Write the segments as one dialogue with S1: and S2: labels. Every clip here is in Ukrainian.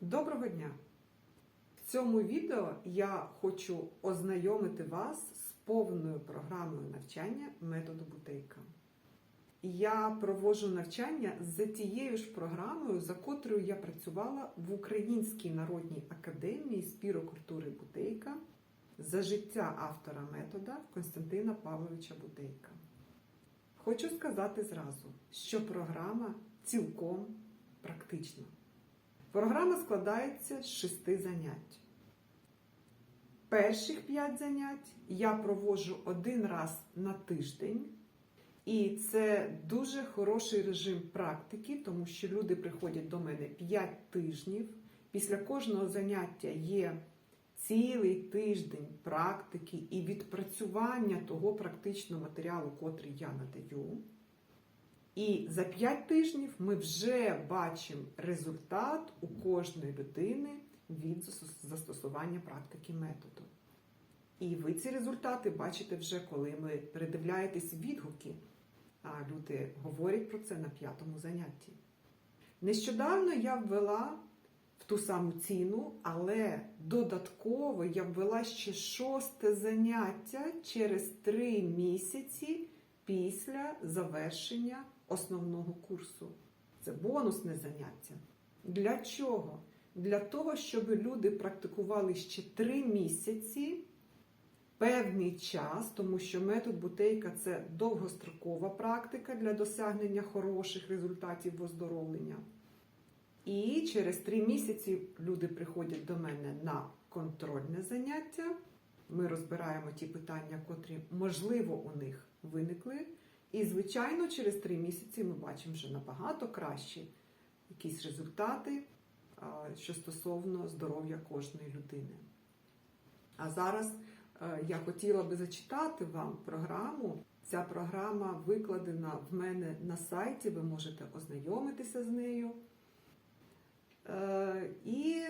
S1: Доброго дня! В цьому відео я хочу ознайомити вас з повною програмою навчання методу Бутейка. Я проводжу навчання за тією ж програмою, за котрою я працювала в Українській народній академії спірокультури Бутейка за життя автора метода Константина Павловича Бутейка. Хочу сказати зразу, що програма цілком практична. Програма складається з шести занять. Перших п'ять занять я проводжу один раз на тиждень, і це дуже хороший режим практики, тому що люди приходять до мене 5 тижнів. Після кожного заняття є цілий тиждень практики і відпрацювання того практичного матеріалу, котрий я надаю. І за 5 тижнів ми вже бачимо результат у кожної людини від застосування практики методу. І ви ці результати бачите вже, коли ви передивляєтесь відгуки, а люди говорять про це на п'ятому занятті. Нещодавно я ввела в ту саму ціну, але додатково я ввела ще шосте заняття через три місяці після завершення основного курсу. Це бонусне заняття. Для чого? Для того, щоб люди практикували ще три місяці певний час, тому що метод бутейка це довгострокова практика для досягнення хороших результатів в оздоровлення. І через три місяці люди приходять до мене на контрольне заняття. Ми розбираємо ті питання, котрі можливо у них виникли. І, звичайно, через три місяці ми бачимо вже набагато кращі якісь результати, що стосовно здоров'я кожної людини. А зараз е, я хотіла би зачитати вам програму. Ця програма викладена в мене на сайті, ви можете ознайомитися з нею. Е, І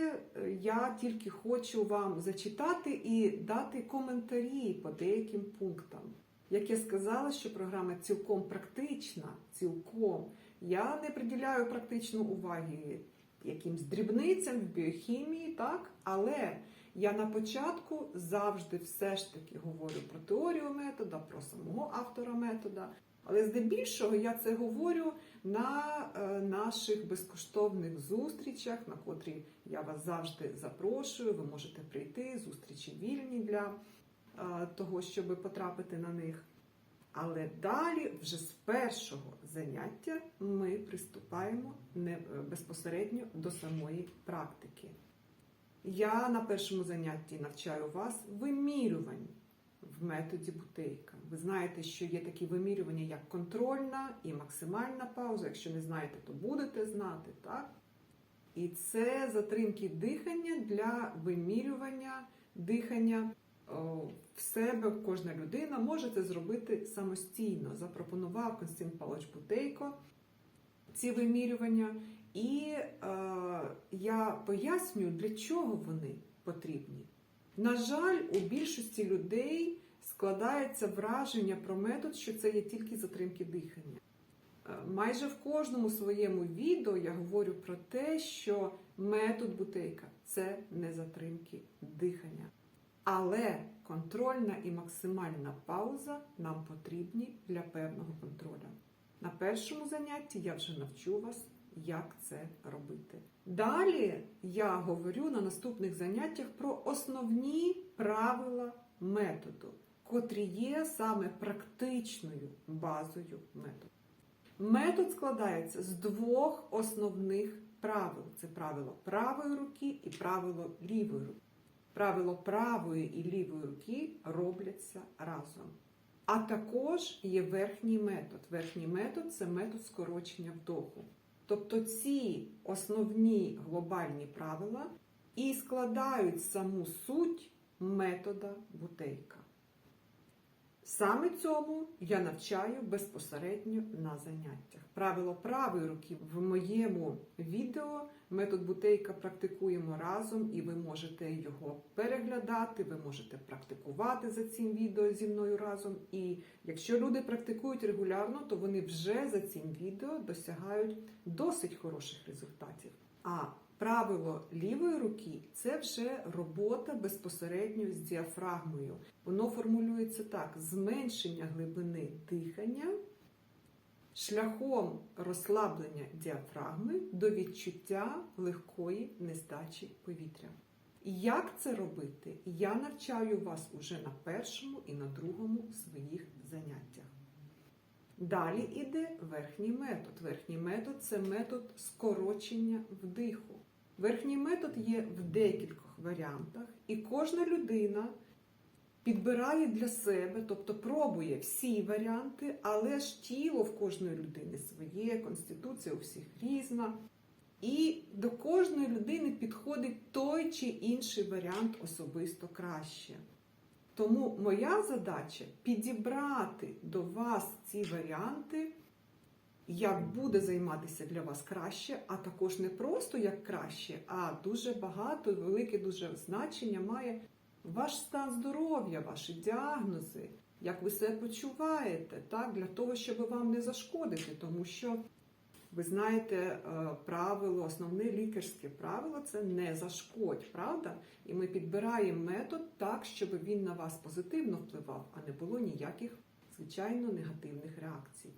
S1: я тільки хочу вам зачитати і дати коментарі по деяким пунктам. Як я сказала, що програма цілком практична, цілком. Я не приділяю практично уваги якимсь дрібницям в біохімії, так? але я на початку завжди все ж таки говорю про теорію метода, про самого автора метода. Але здебільшого я це говорю на е, наших безкоштовних зустрічах, на котрі я вас завжди запрошую. Ви можете прийти, зустрічі вільні для того, щоб потрапити на них. Але далі, вже з першого заняття, ми приступаємо не е, безпосередньо до самої практики. Я на першому занятті навчаю вас вимірювань в методі бутейка. Ви знаєте, що є такі вимірювання, як контрольна і максимальна пауза. Якщо не знаєте, то будете знати, так? І це затримки дихання для вимірювання дихання в себе. Кожна людина може це зробити самостійно. Запропонував Константин Павлович Бутейко ці вимірювання. І е, я пояснюю, для чого вони потрібні. На жаль, у більшості людей складається враження про метод, що це є тільки затримки дихання. Е, Майже в кожному своєму відео я говорю про те, що метод бутейка це не затримки дихання. Але контрольна і максимальна пауза нам потрібні для певного контролю. На першому занятті я вже навчу вас, як це робити. Далі я говорю на наступних заняттях про основні правила методу, котрі є саме практичною базою методу. Метод складається з двох основних правил: це правило правої руки і правило лівої руки. Правило правої і лівої руки робляться разом. А також є верхній метод. Верхній метод це метод скорочення вдоху. Тобто ці основні глобальні правила і складають саму суть метода бутейка. Саме цьому я навчаю безпосередньо на заняттях. Правило правої руки в моєму відео метод бутейка практикуємо разом, і ви можете його переглядати, ви можете практикувати за цим відео зі мною разом. І якщо люди практикують регулярно, то вони вже за цим відео досягають досить хороших результатів. А Правило лівої руки це вже робота безпосередньо з діафрагмою. Воно формулюється так: зменшення глибини дихання шляхом розслаблення діафрагми до відчуття легкої нестачі повітря. І як це робити? Я навчаю вас уже на першому і на другому своїх заняттях. Далі йде верхній метод. Верхній метод це метод скорочення вдиху. Верхній метод є в декількох варіантах, і кожна людина підбирає для себе, тобто пробує всі варіанти, але ж тіло в кожної людини своє, конституція у всіх різна. І до кожної людини підходить той чи інший варіант особисто краще. Тому моя задача підібрати до вас ці варіанти, як буде займатися для вас краще, а також не просто як краще, а дуже багато, велике дуже значення має ваш стан здоров'я, ваші діагнози, як ви себе почуваєте, так, для того, щоб вам не зашкодити, тому що. Ви знаєте, е, правило, основне лікарське правило це не зашкодь, правда? І ми підбираємо метод так, щоб він на вас позитивно впливав, а не було ніяких, звичайно, негативних реакцій.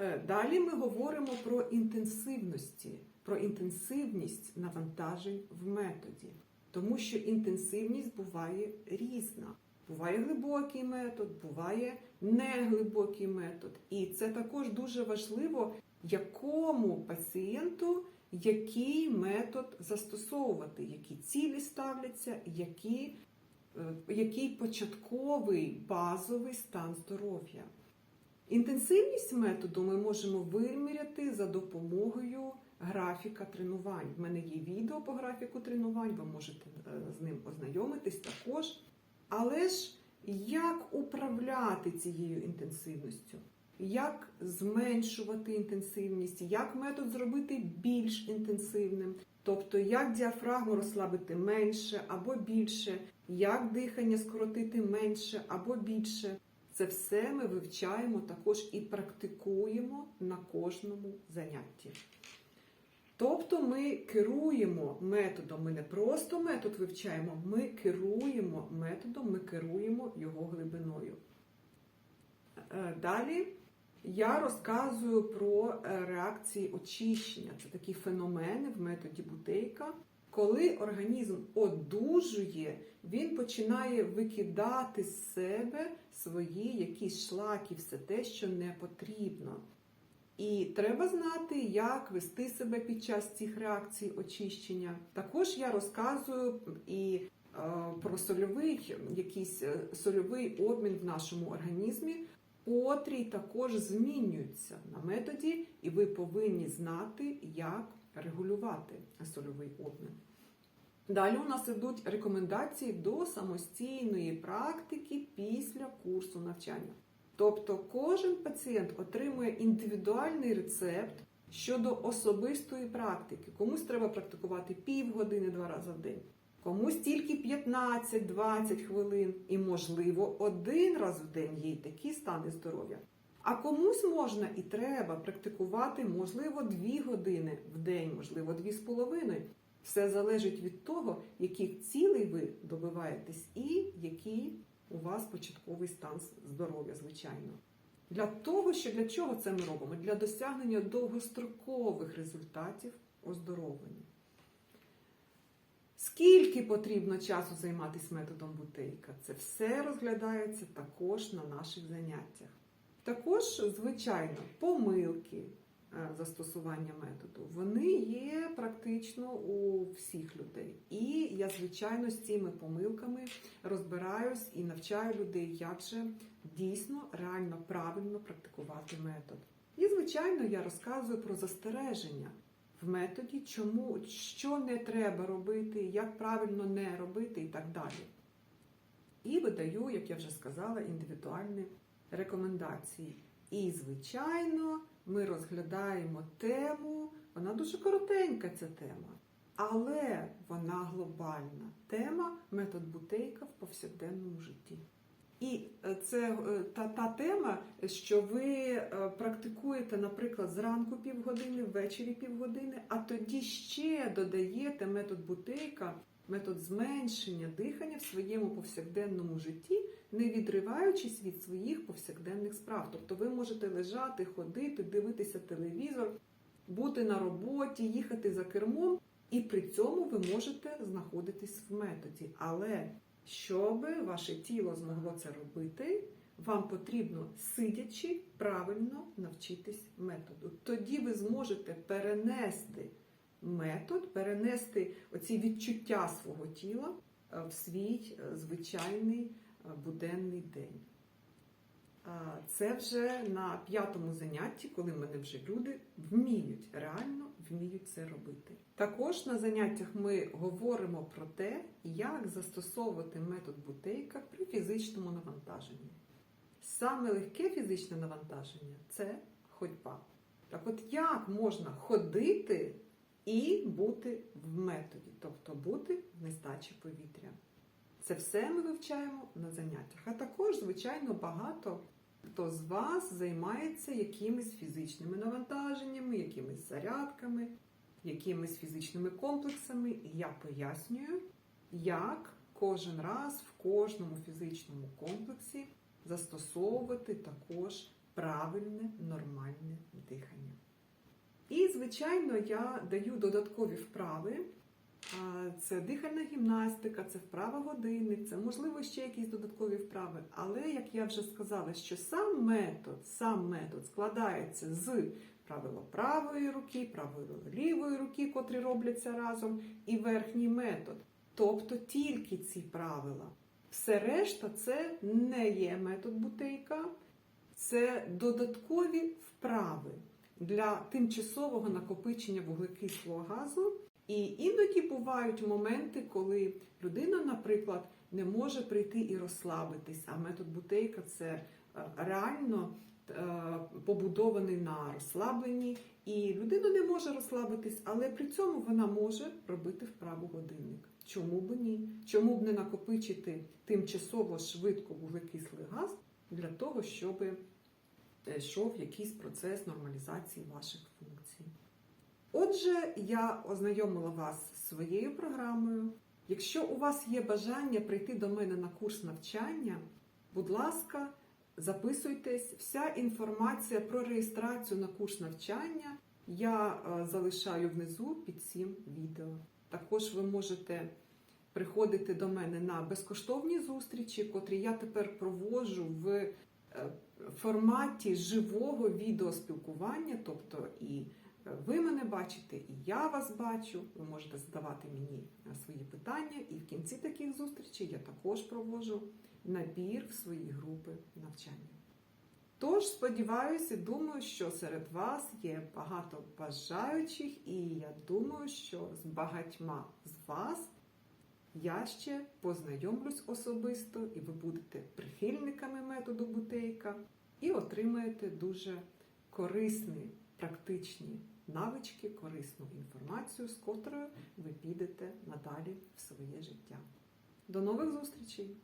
S1: Е, Далі ми говоримо про інтенсивності, про інтенсивність навантажень в методі, тому що інтенсивність буває різна. Буває глибокий метод, буває неглибокий метод. І це також дуже важливо, якому пацієнту який метод застосовувати, які цілі ставляться, які, е, який початковий базовий стан здоров'я. Інтенсивність методу ми можемо виміряти за допомогою графіка тренувань. В мене є відео по графіку тренувань, ви можете е, з ним ознайомитись також. Але ж як управляти цією інтенсивністю? Як зменшувати інтенсивність, як метод зробити більш інтенсивним, тобто як діафрагму розслабити менше або більше, як дихання скоротити менше або більше. Це все ми вивчаємо також і практикуємо на кожному занятті. Тобто ми керуємо методом, ми не просто метод вивчаємо, ми керуємо методом, ми керуємо його глибиною. Е, Далі я розказую про е, реакції очищення. Це такі феномени в методі Бутейка. Коли організм одужує, він починає викидати з себе свої якісь шлаки, все те, що не потрібно. І треба знати, як вести себе під час цих реакцій очищення. Також я розказую і е, про сольовий, якийсь е, сольовий обмін в нашому організмі, котрий також змінюється на методі, і ви повинні знати, як регулювати сольовий обмін. Далі у нас ідуть рекомендації до самостійної практики після курсу навчання. Тобто кожен пацієнт отримує індивідуальний рецепт щодо особистої практики. Комусь треба практикувати півгодини два рази в день, комусь тільки 15-20 хвилин, і, можливо, один раз в день є й такі стани здоров'я. А комусь можна і треба практикувати, можливо, 2 години в день, можливо, 2,5. Все залежить від того, яких цілей ви добиваєтесь, і який у вас початковий стан здоров'я, звичайно. Для того, що для чого це ми робимо? Для досягнення довгострокових результатів оздоровлення. Скільки потрібно часу займатися методом бутейка? Це все розглядається також на наших заняттях. Також, звичайно, помилки застосування методу, вони є практично у всіх людей. І я, звичайно, з цими помилками розбираюсь і навчаю людей, як же дійсно реально правильно практикувати метод. І, звичайно, я розказую про застереження в методі, чому, що не треба робити, як правильно не робити і так далі. І видаю, як я вже сказала, індивідуальні рекомендації. І, звичайно, ми розглядаємо тему, вона дуже коротенька, ця тема, але вона глобальна. Тема метод бутейка в повсякденному житті. І е, це е, та, та тема, що ви е, практикуєте, наприклад, зранку півгодини, ввечері півгодини, а тоді ще додаєте метод бутейка, метод зменшення дихання в своєму повсякденному житті, не відриваючись від своїх повсякденних справ. Тобто ви можете лежати, ходити, дивитися телевізор, бути на роботі, їхати за кермом, і при цьому ви можете знаходитись в методі. Але щоб ваше тіло змогло це робити, вам потрібно сидячи правильно навчитись методу. Тоді ви зможете перенести метод, перенести оці відчуття свого тіла е, в свій е, звичайний е, буденний день. Це вже на п'ятому занятті, коли мене вже люди вміють, реально вміють це робити. Також на заняттях ми говоримо про те, як застосовувати метод бутейка при фізичному навантаженні. Саме легке фізичне навантаження це ходьба. Так от як можна ходити і бути в методі, тобто бути в нестачі повітря. Це все ми вивчаємо на заняттях. А також, звичайно, багато хто з вас займається якимись фізичними навантаженнями, якимись зарядками, якимись фізичними комплексами. І я пояснюю, як кожен раз в кожному фізичному комплексі застосовувати також правильне нормальне дихання. І, звичайно, я даю додаткові вправи. Це дихальна гімнастика, це вправа годинник, це можливо ще якісь додаткові вправи. Але як я вже сказала, що сам метод, сам метод складається з правила правої руки, правої лівої руки, котрі робляться разом, і верхній метод. Тобто тільки ці правила. Все решта це не є метод бутейка, це додаткові вправи для тимчасового накопичення вуглекислого газу. І іноді бувають моменти, коли людина, наприклад, не може прийти і розслабитись, а метод бутейка це е, реально е, побудований на розслабленні, і людина не може розслабитись, але при цьому вона може робити вправу годинник. Чому б ні? Чому б не накопичити тимчасово швидко вуглекислий газ для того, щоб йшов якийсь процес нормалізації ваших функцій? Отже, я ознайомила вас з своєю програмою. Якщо у вас є бажання прийти до мене на курс навчання, будь ласка, записуйтесь. Вся інформація про реєстрацію на курс навчання я е, залишаю внизу під цим відео. Також ви можете приходити до мене на безкоштовні зустрічі, котрі я тепер проводжу в форматі живого відеоспілкування, тобто і ви мене бачите, і я вас бачу. Ви можете задавати мені е, свої питання, і в кінці таких зустрічей я також проводжу набір в свої групи навчання. Тож, сподіваюся, думаю, що серед вас є багато бажаючих, і я думаю, що з багатьма з вас я ще познайомлюсь особисто, і ви будете прихильниками методу бутейка і отримаєте дуже корисні практичні навички, корисну інформацію, з котрою ви підете надалі в своє життя. До нових зустрічей!